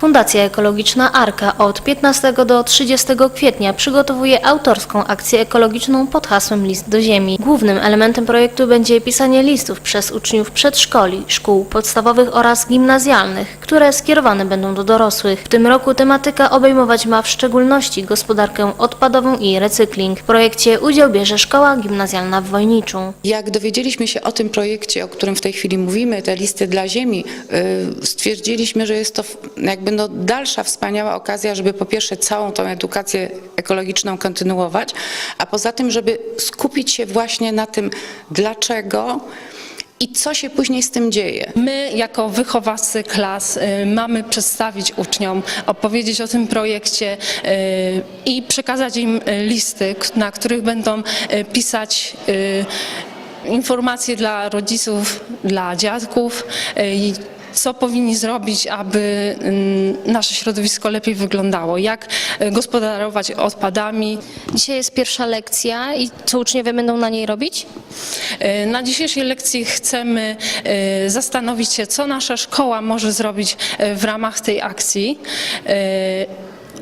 Fundacja Ekologiczna Arka od 15 do 30 kwietnia przygotowuje autorską akcję ekologiczną pod hasłem List do Ziemi. Głównym elementem projektu będzie pisanie listów przez uczniów przedszkoli, szkół podstawowych oraz gimnazjalnych, które skierowane będą do dorosłych. W tym roku tematyka obejmować ma w szczególności gospodarkę odpadową i recykling. W projekcie udział bierze szkoła gimnazjalna w Wojniczu. Jak dowiedzieliśmy się o tym projekcie, o którym w tej chwili mówimy, te listy dla ziemi, y, stwierdziliśmy, że jest to w- jakby no dalsza wspaniała okazja, żeby po pierwsze całą tą edukację ekologiczną kontynuować, a poza tym, żeby skupić się właśnie na tym dlaczego i co się później z tym dzieje. My, jako wychowawcy klas, y, mamy przedstawić uczniom, opowiedzieć o tym projekcie y, i przekazać im y, listy, na których będą pisać informacje dla rodziców, dla dziadków. Co powinni zrobić, aby y, nasze środowisko lepiej wyglądało, jak y, gospodarować odpadami. Dzisiaj jest pierwsza lekcja i co uczniowie będą na niej robić? E, Na dzisiejszej lekcji chcemy e, zastanowić się, co nasza szkoła może zrobić e, w ramach tej akcji.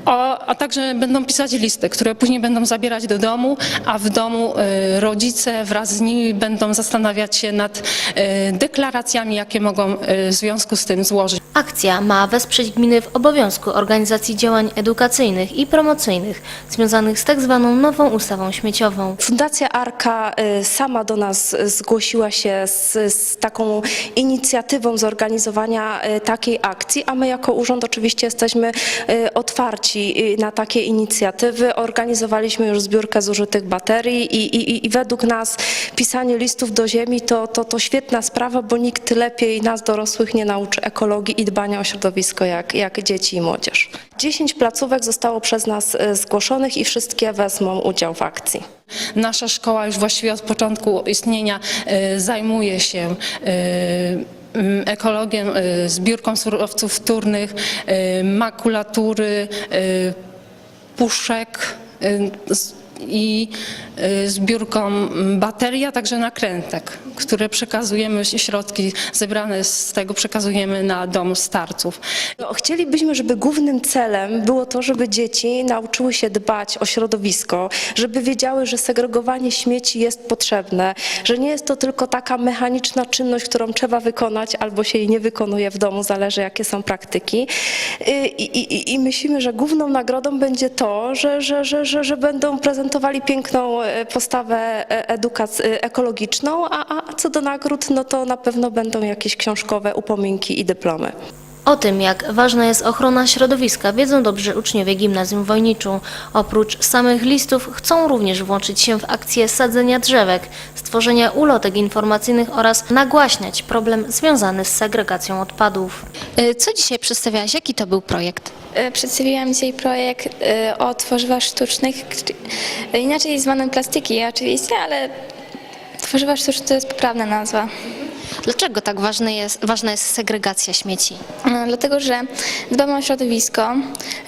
O, a także będą pisać listy, które później będą zabierać do domu, a w domu e, rodzice wraz z nimi będą zastanawiać się nad e, deklaracjami, jakie mogą e, w związku z tym złożyć. Akcja ma wesprzeć gminy w obowiązku organizacji działań edukacyjnych i promocyjnych związanych z tak zwaną nową ustawą śmieciową. Fundacja Arka y, sama do nas zgłosiła się z, z taką inicjatywą zorganizowania y, takiej akcji, a my jako urząd oczywiście jesteśmy y, otwarci na takie inicjatywy. Organizowaliśmy już zbiórkę zużytych baterii i, i, i według nas pisanie listów do ziemi to, to, to świetna sprawa, bo nikt lepiej nas dorosłych nie nauczy ekologii i dbania o środowisko jak, jak dzieci i młodzież. 10 placówek zostało przez nas y, zgłoszonych i wszystkie wezmą udział w akcji. Nasza szkoła już właściwie od początku istnienia e, zajmuje się e, m, ekologią, e, zbiórką surowców wtórnych, makulatury, puszek i e, zbiórką m, baterii, a także nakrętek, które przekazujemy, środki zebrane z tego przekazujemy na dom starców. No, chcielibyśmy, żeby głównym celem było to, żeby dzieci nauczyły się dbać o środowisko, żeby wiedziały, że segregowanie śmieci jest potrzebne, że nie jest to tylko taka mechaniczna czynność, którą trzeba wykonać albo się jej nie wykonuje w domu, zależy jakie są praktyki. Y, I, i, i myślimy, że główną nagrodą będzie to, że, że, że, że, że będą prezentowali piękną e, postawę edukac- ekologiczną, a, a co do nagród, no to na pewno będą jakieś książkowe upominki i dyplomy. O tym, jak ważna jest ochrona środowiska, wiedzą dobrze uczniowie gimnazjum w Wojniczu. Oprócz samych listów chcą również włączyć się w akcję sadzenia drzewek, stworzenia ulotek informacyjnych oraz nagłaśniać problem związany z segregacją odpadów. Y, Co dzisiaj przedstawiałaś? Jaki to był projekt? E, Przedstawiłam dzisiaj projekt e, o tworzywach sztucznych, e, inaczej zwanym plastiki oczywiście, ale tworzywa sztuczne to jest poprawna nazwa. Dlaczego tak ważny jest, ważna jest segregacja śmieci? E, Dlatego, że dbamy o środowisko,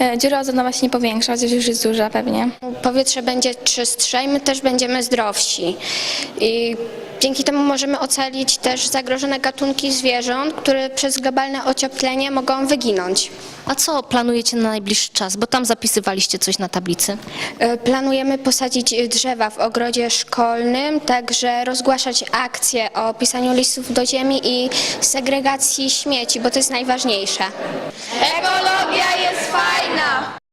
e, dziura ozonowa się nie powiększa, chociaż już jest duża pewnie. powietrze będzie czystsze i my też będziemy zdrowsi. I dzięki temu możemy ocalić też zagrożone gatunki zwierząt, które przez globalne ocieplenie mogą wyginąć. A co planujecie na najbliższy czas? Bo tam zapisywaliście coś na tablicy. E, Planujemy posadzić drzewa w ogrodzie szkolnym, także rozgłaszać akcje o pisaniu listów do ziemi i segregacji śmieci, bo to jest najważniejsze. Ekologia jest fajna!